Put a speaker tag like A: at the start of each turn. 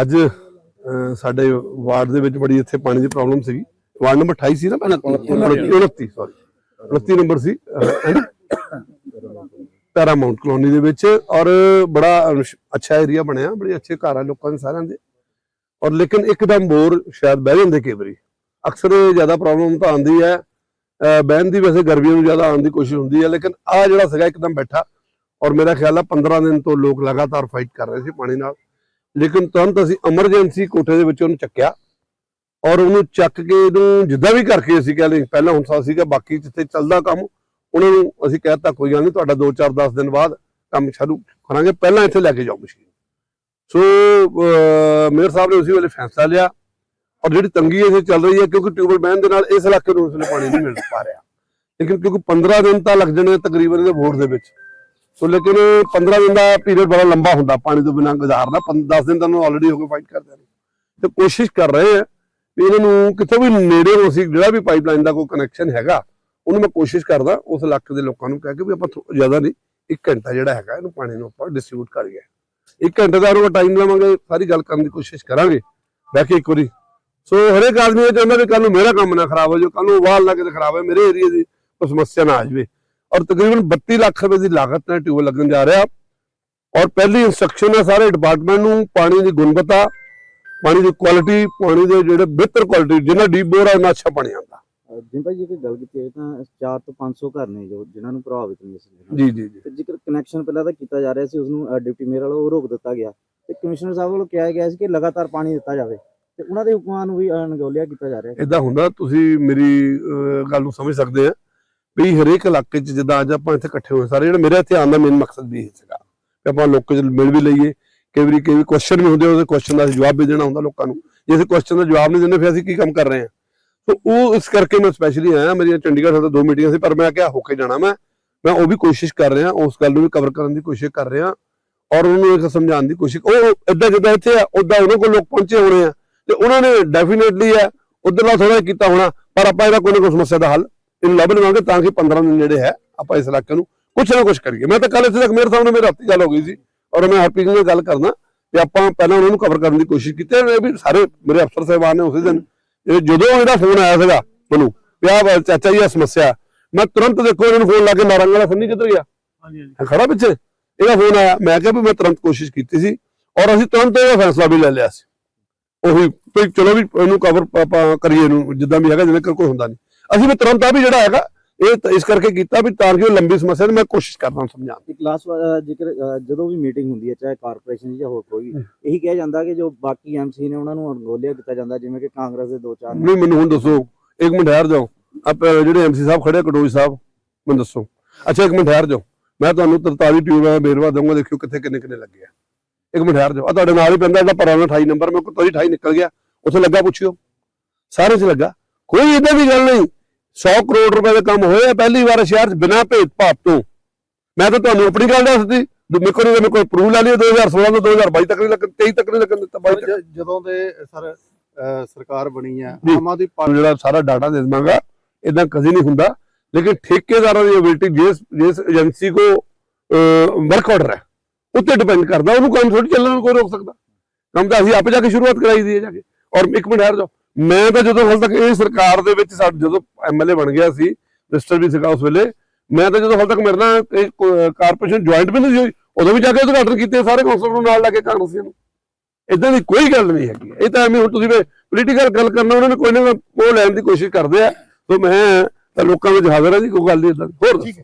A: ਅੱਜ ਸਾਡੇ ਵਾਰਡ ਦੇ ਵਿੱਚ ਬੜੀ ਇੱਥੇ ਪਾਣੀ ਦੀ ਪ੍ਰੋਬਲਮ ਸੀਗੀ। ਵਾਰਡ ਨੰਬਰ 28 ਸੀ ਨਾ ਪਹਿਲਾਂ? 29 ਸੌਰੀ 29 ਨੰਬਰ ਸੀ ਪੈਰਾਮਾਉਂਟ ਕਲੋਨੀ ਦੇ ਵਿੱਚ ਔਰ ਬੜਾ ਅੱਛਾ ਏਰੀਆ ਬਣਿਆ ਬੜੇ ਅੱਛੇ ਘਰ ਆ ਲੋਕਾਂ ਦੇ ਸਾਰਿਆਂ ਦੇ। ਔਰ ਲੇਕਿਨ ਇੱਕਦਮ ਬੋਰ ਸ਼ਾਇਦ ਬਹਿ ਜਾਂਦੇ ਕਈ ਵਾਰੀ। ਅਕਸਰ ਜ਼ਿਆਦਾ ਪ੍ਰੋਬਲਮ ਤਾਂ ਆਉਂਦੀ ਹੈ। ਬਹਿਣ ਦੀ ਵੈਸੇ ਗਰਮੀਆਂ ਨੂੰ ਜ਼ਿਆਦਾ ਆਉਣ ਦੀ ਕੋਸ਼ਿਸ਼ ਹੁੰਦੀ ਹੈ ਲੇਕਿਨ ਆ ਜਿਹੜਾ ਸੀਗਾ ਇੱਕਦਮ ਬੈਠਾ। ਔਰ ਮੇਰਾ ਖਿਆਲ ਆ 15 ਦਿਨ ਤੋਂ ਲੋਕ ਲਗਾਤਾਰ ਫਾਈਟ ਕਰ ਰਹੇ ਸੀ ਪਾਣੀ ਨਾਲ। ਲੇਕਿਨ ਤੁਰੰਤ ਅਸੀਂ ਐਮਰਜੈਂਸੀ ਕੋਠੇ ਦੇ ਵਿੱਚ ਉਹਨੂੰ ਚੱਕਿਆ ਔਰ ਉਹਨੂੰ ਚੱਕ ਕੇ ਇਹਨੂੰ ਜਿੱਦਾਂ ਵੀ ਕਰਕੇ ਅਸੀਂ ਕਹਿ ਲਈ ਪਹਿਲਾਂ ਹੁੰਦਾ ਸੀਗਾ, ਬਾਕੀ ਜਿੱਥੇ ਚੱਲਦਾ ਕੰਮ, ਉਹਨਾਂ ਨੂੰ ਅਸੀਂ ਕਹਿਤਾ ਕੋਈ ਗੱਲ ਨਹੀਂ, ਤੁਹਾਡਾ 2 4 10 ਦਿਨ ਬਾਅਦ ਕੰਮ ਸ਼ੁਰੂ ਕਰਾਂਗੇ, ਪਹਿਲਾਂ ਇੱਥੇ ਲੈ ਕੇ ਜਾਓ ਮਸ਼ੀਨ। ਸੋ ਮੇਅਰ ਸਾਹਿਬ ਨੇ ਉਸੇ ਵੇਲੇ ਫੈਸਲਾ ਲਿਆ ਔਰ ਜਿਹੜੀ ਤੰਗੀ ਇਹ ਚੱਲ ਰਹੀ ਹੈ, ਕਿਉਂਕਿ ਟਿਊਬਲ ਬਹਿਣ ਦੇ ਨਾਲ ਇਸ ਇਲਾਕੇ ਨੂੰ ਉਸ ਵੇਲੇ ਪਾਣੀ ਨਹੀਂ ਮਿਲ ਪਾ ਰਿਹਾ। ਲੇਕਿਨ ਕਿਉਂਕਿ 15 ਦਿਨ ਤਾਂ ਲੱਗ ਜਾਣੇ ਤਕਰੀਬਨ ਇਹਦੇ ਵੋਟ ਦੇ ਵਿੱਚ। ਸੋ ਲੇਕਿਨ 15 ਦਿਨ ਦਾ ਪੀਰੀਅਡ ਬੜਾ ਲੰਬਾ ਹੁੰਦਾ, ਪਾਣੀ ਤੋਂ ਬਿਨਾਂ ਗੁਜ਼ਾਰਨਾ। 10 ਦਿਨ ਤਾਂ ਆਲਰੇਡੀ ਹੋ ਕੇ ਫਾਈਟ ਕਰਦੇ ਨੇ। ਤੇ ਕੋਸ਼ਿਸ਼ ਕਰ ਰਹੇ ਆ ਵੀ ਇਹਨਾਂ ਨੂੰ ਕਿਤੇ ਵੀ ਨੇੜੇ ਹੋ ਸੀ ਜਿਹੜਾ ਵੀ ਪਾਈਪਲਾਈਨ ਦਾ ਕੋਈ ਕਨੈਕਸ਼ਨ ਹੈਗਾ, ਉਹਨੂੰ ਮੈਂ ਕੋਸ਼ਿਸ਼ ਕਰਦਾ, ਉਸ ਇਲਾਕੇ ਦੇ ਲੋਕਾਂ ਨੂੰ ਕਹਿ ਕੇ ਵੀ ਆਪਾਂ ਜ਼ਿਆਦਾ ਨਹੀਂ 1 ਘੰਟਾ ਜਿਹੜਾ ਹੈਗਾ, ਇਹਨੂੰ ਪਾਣੀ ਨੂੰ ਆਪਾਂ ਡਿਸਟ੍ਰੀਬਿਊਟ ਕਰੀਏ 1 ਘੰਟੇ ਦਾ ਉਹਨਾਂ ਟਾਈਮ ਲਵਾਂਗੇ, ਸਾਰੀ ਗੱਲ ਕਰਨ ਦੀ ਕੋਸ਼ਿਸ਼ ਕਰਾਂਗੇ। ਬਹਿ ਕੇ ਇੱਕ ਵਾਰੀ। ਸੋ ਹਰੇਕ ਆਦਮੀ ਇਹ ਚਾਹੁੰਦਾ ਵੀ ਕੱਲ ਨੂੰ ਮੇਰਾ ਕੰਮ ਨਾ ਖਰਾਬ ਹੋ ਜਾਵੇ ਕੱਲ ਨੂੰ ਵਾਲ ਨਾ ਕਿਤੇ ਖਰਾਬ ਹੋਏ, ਮੇਰੇ ਏਰੀਆ ਦੀ ਕੋਈ ਸਮੱਸਿਆ ਨਾ ਆ ਜਾਵੇ। ਔਰ ਤਕਰੀਬਨ 32 ਲੱਖ ਰੁਪਏ ਦੀ ਲਾਗਤ ਨਾਲ ਟਿਊਬ ਲੱਗਣ ਜਾ ਰਿਹਾ। ਔਰ ਪਹਿਲੀ ਇਨਸਟਰਕਸ਼ਨ ਹੈ ਸਾਰੇ ਡਿਪਾਰਟਮੈਂਟ ਨੂੰ ਪਾਣੀ ਦੀ ਗੁਣਵੱਤਾ ਪਾਣੀ ਦੀ ਕੁਆਲਿਟੀ ਪਾਣੀ ਦੇ ਜਿਹੜੇ ਬਿਹਤਰ ਕੁਆਲਿਟੀ ਜਿੰਨਾ ਡੀਪ ਬੋਰ ਹੈ ਉਹਨਾਂ ਅੱਛਾ ਪਾਣੀ ਆਉਂਦਾ।
B: ਭਾਈ ਜੇ ਕੋਈ ਗੱਲ ਕੀਤੀ ਹੈ ਤਾਂ 4 ਤੋਂ 500 ਘਰ ਨੇ ਜੋ ਜਿਨ੍ਹਾਂ ਨੂੰ ਪ੍ਰਭਾਵਿਤ ਨੇ ਇਸ
A: ਜੀ ਜੀ ਜੀ।
B: ਤੇ ਜੇਕਰ ਕਨੈਕਸ਼ਨ ਪਹਿਲਾਂ ਤਾਂ ਕੀਤਾ ਜਾ ਰਿਹਾ ਸੀ ਉਸ ਨੂੰ ਡਿਪਟੀ ਮੇਅਰ ਵੱਲੋਂ ਉਹ ਰੋਕ ਦਿੱਤਾ ਗਿਆ। ਤੇ ਕਮਿਸ਼ਨਰ ਸਾਹਿਬ ਵੱਲੋਂ ਕਿਹਾ ਗਿਆ ਸੀ ਕਿ ਲਗਾਤਾਰ ਪਾਣੀ ਦਿੱਤਾ ਜਾਵੇ। ਤੇ ਉਹਨਾਂ ਦੇ ਹੁਕਮਾਂ ਨੂੰ ਵੀ ਅਣਗੌਲਿਆ ਕੀਤਾ ਜਾ ਰਿਹਾ ਹੈ
A: ਇਦਾਂ ਹੁੰਦਾ ਤੁਸੀਂ ਮੇਰੀ ਗੱਲ ਨੂੰ ਸਮਝ ਸਕਦੇ ਆ। ਵੀ ਹਰੇਕ ਇਲਾਕੇ 'ਚ ਜਿੱਦਾਂ ਅੱਜ ਆਪਾਂ ਇੱਥੇ ਇਕੱਠੇ ਹੋਏ ਸਾਰੇ ਜਿਹੜਾ ਮੇਰੇ ਇੱਥੇ ਆਉਣ ਦਾ ਮੇਨ ਮਕਸਦ ਵੀ ਇਹ ਸੀਗਾ ਕਿ ਆਪਾਂ ਲੋਕਾਂ 'ਚ ਮਿਲ ਵੀ ਲਈਏ, ਕਈ ਵਾਰੀ ਕਈ ਕੁਐਸਚਨ ਵੀ ਹੁੰਦੇ ਉਹਦੇ ਕੁਐਸਚਨ ਦਾ ਜਵਾਬ ਵੀ ਦੇਣਾ ਹੁੰਦਾ ਲੋਕਾਂ ਨੂੰ। ਜੇ ਅਸੀਂ ਕੁਐਸਚਨ ਦਾ ਜਵਾਬ ਨਹੀਂ ਦਿੰਦੇ, ਫਿਰ ਅਸੀਂ ਕੀ ਕੰਮ ਕਰ ਰਹੇ ਹਾਂ? ਸੋ ਉਹ ਇਸ ਕਰਕੇ ਮੈਂ ਸਪੈਸ਼ਲੀ ਆਇਆ, ਮੇਰੀਆਂ ਚੰਡੀਗੜ੍ਹ ਤੋਂ ਦੋ ਮੀਟਿੰਗਾਂ ਸੀ, ਪਰ ਮੈਂ ਕਿਹਾ ਹੋ ਕੇ ਜਾਣਾ ਮੈਂ। ਮੈਂ ਉਹ ਵੀ ਕੋਸ਼ਿਸ਼ ਕਰ ਰਿਹਾ, ਉਸ ਗੱਲ ਨੂੰ ਵੀ ਕਵਰ ਕਰਨ ਦੀ ਕੋਸ਼ਿਸ਼ ਕਰ ਰਿਹਾ ਔਰ ਉਹਨੂੰ ਇਹ ਸਮਝਾਉਣ ਦੀ ਕੋਸ਼ਿਸ਼, ਉਹ ਏਦਾਂ ਜਿੱਦਾਂ ਇੱਥੇ ਆ ਉਦਾਂ ਉਹਨਾਂ ਕੋਲ ਲੋਕ ਪਹੁੰਚੇ ਹੋਣੇ ਆ। ਤੇ ਉਹਨਾਂ ਨੇ ਡੈਫੀਨੇਟਲੀ ਹੈ ਉਧਰਲਾ ਥੋੜਾ ਕੀਤਾ ਹੋਣਾ, ਪਰ ਆਪਾਂ ਇਹਦਾ ਕੋਈ ਨਾ ਕੋਈ ਸਮੱਸਿਆ ਦਾ ਹੱਲ ਇਹਨੂੰ ਲੱਭ ਲਵਾਂਗੇ ਤਾਂ ਕਿ 15 ਦਿਨ ਜਿਹੜੇ ਹੈ ਆਪਾਂ ਇਸ ਇਲਾਕੇ ਨੂੰ ਕੁਛ ਨਾ ਕੁਛ ਕਰੀਏ। ਮੈਂ ਤਾਂ ਕੱਲ ਇੱਥੇ ਤੱਕ ਮੇਰੇ ਸਾਹਮਣੇ ਮੇਰੇ ਹੱਥੀ ਗੱਲ ਹੋ ਗਈ ਸੀ ਔਰ ਮੈਂ ਹਰਪ੍ਰੀਤ ਨਾਲ ਗੱਲ ਕਰਨਾ ਤੇ ਆਪਾਂ ਪਹਿਲਾਂ ਉਹਨਾਂ ਨੂੰ ਕਵਰ ਕਰਨ ਦੀ ਕੋਸ਼ਿਸ਼ ਕੀਤੀ ਇਹ ਵੀ ਸਾਰੇ ਮੇਰੇ ਅਫਸਰ ਸਾਹਿਬਾਨ ਨੇ ਉਸੇ ਦਿਨ ਇਹ ਜਦੋਂ ਇਹਦਾ ਫੋਨ ਆਇਆ ਸੀਗਾ ਮੈਨੂੰ ਆਹ ਚਾਚਾ ਜੀ ਆ ਸਮੱਸਿਆ ਮੈਂ ਤੁਰੰਤ ਦੇਖੋ ਇਹਨਾਂ ਨੂੰ ਫੋਨ ਲਾ ਕੇ ਮਾਰਾਂਗਾ ਵਾਲਾ ਸੰਨੀ ਕਿੱਧਰ ਗਿਆ?
C: ਹਾਂਜੀ ਹਾਂਜੀ।
A: ਇਹ ਖੜਾ ਪਿੱਛੇ। ਇਹਦਾ ਫੋਨ ਆਇਆ। ਮੈਂ ਕਿਹਾ ਵੀ ਮੈਂ ਤੁਰੰਤ ਕੋਸ਼ਿਸ਼ ਕੀਤੀ ਸੀ ਔਰ ਅਸੀਂ ਤੁਰੰਤ ਇਹਦਾ ਫੈਸਲਾ ਵੀ ਲੈ ਲਿਆ ਸੀ। ਉਹੀ ਚਲੋ ਵੀ ਇਹਨੂੰ ਕਵਰ ਆਪਾਂ ਕਰੀਏ ਇਹਨੂੰ ਜਿੱਦਾਂ ਵੀ ਹੈਗਾ ਜਿਵੇਂ ਕੋਈ ਹੁੰਦਾ ਨਹੀਂ ਅਸੀਂ ਵੀ ਤੁਰੰਤ ਆ ਵੀ ਜਿਹੜਾ ਹੈਗਾ ਇਹ ਇਸ ਕਰਕੇ ਕੀਤਾ ਵੀ ਤਾਂ ਕਿ ਉਹ ਲੰਬੀ ਸਮੱਸਿਆ ਨੂੰ ਮੈਂ ਕੋਸ਼ਿਸ਼ ਕਰਦਾ ਸਮਝਾਉਣ ਦੀ।
B: ਇੱਕ ਲਾਸਟ ਜੇਕਰ ਜਦੋਂ ਵੀ ਮੀਟਿੰਗ ਹੁੰਦੀ ਹੈ ਚਾਹੇ ਕਾਰਪੋਰੇਸ਼ਨ ਦੀ ਜਾਂ ਹੋਰ ਕੋਈ ਇਹੀ ਕਿਹਾ ਜਾਂਦਾ ਕਿ ਜੋ ਬਾਕੀ ਐਮਸੀ ਨੇ ਉਹਨਾਂ ਨੂੰ ਅਣਗੌਲਿਆ ਕੀਤਾ ਜਾਂਦਾ ਜਿਵੇਂ ਕਿ ਕਾਂਗਰਸ ਦੇ ਦੋ ਚਾਰ
A: ਨਹੀਂ ਮੈਨੂੰ ਹੁਣ ਦੱਸੋ ਇੱਕ ਮਿੰਟ ਠਹਿਰ ਜਾਓ। ਆਪ ਜਿਹੜੇ ਐਮਸੀ ਸਾਹਿਬ ਖੜੇ ਆ, ਕਟੋਈ ਸਾਹਿਬ ਮੈਨੂੰ ਦੱਸੋ। ਅੱਛਾ ਇੱਕ ਮਿੰਟ ਠਹਿਰ ਜਾਓ। ਮੈਂ ਤੁਹਾਨੂੰ 43 ਟਿਊਬ ਦਾ ਬੇਰਵਾ ਦਊਂਗਾ ਦੇਖਿਓ ਕਿੱਥੇ ਕਿੰਨੇ ਕਿੰਨੇ ਲੱਗੇ ਆ। ਇੱਕ ਮਿੰਟ ਠਹਿਰ ਜਾਓ। ਆ ਤੁਹਾਡੇ ਨਾਲ ਹੀ ਪੈਂਦਾ ਜਿਹੜਾ ਪੁਰਾਣਾ 28 ਨੰਬਰ ਮੈਂ ਕੋਈ 28 ਨਿਕਲ ਗਿਆ। ਉੱਥੇ ਲੱਗਾ ਪੁੱਛਿਓ। ਸਾਰੇ 'ਚ ਲੱਗਾ। ਕੋਈ ਇਦਾਂ ਦੀ ਗੱਲ ਨਹੀਂ। 100 ਕਰੋੜ ਰੁਪਏ ਦੇ ਕੰਮ ਹੋਏ ਆ ਪਹਿਲੀ ਵਾਰ ਸ਼ਹਿਰ 'ਚ ਬਿਨਾਂ ਭੇਦਭਾਵ ਤੋਂ। ਮੈਂ ਤਾਂ ਤੁਹਾਨੂੰ ਆਪਣੀ ਗੱਲ ਦੱਸਦੀ ਮੇਰੇ ਕੋਲ ਮੇਰੇ ਕੋਲ ਪ੍ਰੂਵ ਲਾ ਲਿਆ 2016 ਤੋਂ 2022 ਤੱਕ ਨਹੀਂ ਲੱਗਣ 23 ਤੱਕ ਨਹੀਂ ਲੱਗਣ ਦਿੱਤਾ 22 ਤੱਕ।
C: ਜ- ਜਦੋਂ ਦੇ ਸਰ ਸਰਕਾਰ ਬਣੀ
A: ਜੀ।
C: ਆਮ ਆਦਮੀ
A: ਪਰ ਜਿਹੜਾ ਸਾਰਾ ਡਾਟਾ ਦੇ ਦਵਾਂਗਾ ਇਦਾਂ ਕਦੀ ਨਹੀਂ ਹੁੰਦਾ। ਲੇਕਿਨ ਠੇਕੇਦਾਰਾਂ ਦੀ ਐਬਿਲਿਟੀ ਜਿਸ ਜਿਸ ਏਜੰਸੀ ਕੋ ਵਰਕ ਆਰਡਰ ਹੈ ਉੱਤੇ ਡਿਪੈਂਡ ਕਰਦਾ ਉਹਨੂੰ ਕੰਮ ਥੋੜੀ ਚੱਲਣ ਨੂੰ ਕੋਈ ਰੋਕ ਸਕਦਾ। ਕੰਮ ਤਾਂ ਅਸੀਂ ਆਪੇ ਜਾ ਕੇ ਸ਼ੁਰੂਆਤ ਕਰਾਈ ਦੀ ਹੈ ਜਾ ਕੇ। ਔਰ ਇੱਕ ਮਿੰਟ ਠਹਿਰ ਜਾਓ। ਮੈਂ ਤਾਂ ਜਦੋਂ ਹਾਲ ਤੱਕ ਇਹ ਸਰਕਾਰ ਦੇ ਵਿੱਚ ਸਾਡ ਜਦੋਂ ਐਮਐਲਏ ਬਣ ਗਿਆ ਸੀ ਮਿਨਿਸਟਰ ਵੀ ਸੀਗਾ ਉਸ ਵੇਲੇ ਮੈਂ ਤਾਂ ਜਦੋਂ ਹਾਲ ਤੱਕ ਮੇਰੇ ਨਾਲ ਕਾਰਪੋਰੇਸ਼ਨ ਜੁਆਇੰਟ ਵੀ ਨਹੀਂ ਸੀ ਹੋਈ ਉਦੋਂ ਵੀ ਜਾ ਕੇ ਉਦਘਾਟਨ ਕੀਤੇ ਸਾਰੇ ਕੌਂਸਲਰ ਨੂੰ ਨਾਲ ਲਾ ਕੇ ਕਾਂਗਰਸੀਆਂ ਨੂੰ। ਇਦਾਂ ਦੀ ਕੋਈ ਗੱਲ ਨਹੀਂ ਹੈਗੀ। ਇਹ ਤਾਂ ਐਵੇਂ ਹੁਣ ਤੁਸੀਂ ਪੋਲੀਟੀਕਲ ਗੱਲ ਕਰਨਾ ਉਹਨਾਂ ਨੇ ਕੋਈ ਨਾ ਕੋਈ ਉਹ ਲੈਣ ਦੀ ਕੋਸ਼ਿਸ਼ ਕਰਦੇ ਆ। ਸੋ ਮੈਂ ਤਾਂ ਲੋਕਾਂ ਵਿੱਚ ਹਾਜ਼ਰ ਹਾਂ ਜੀ ਕੋਈ ਗੱਲ ਨਹੀਂ ਇਦਾਂ ਹੋਰ ਦੱਸੋ।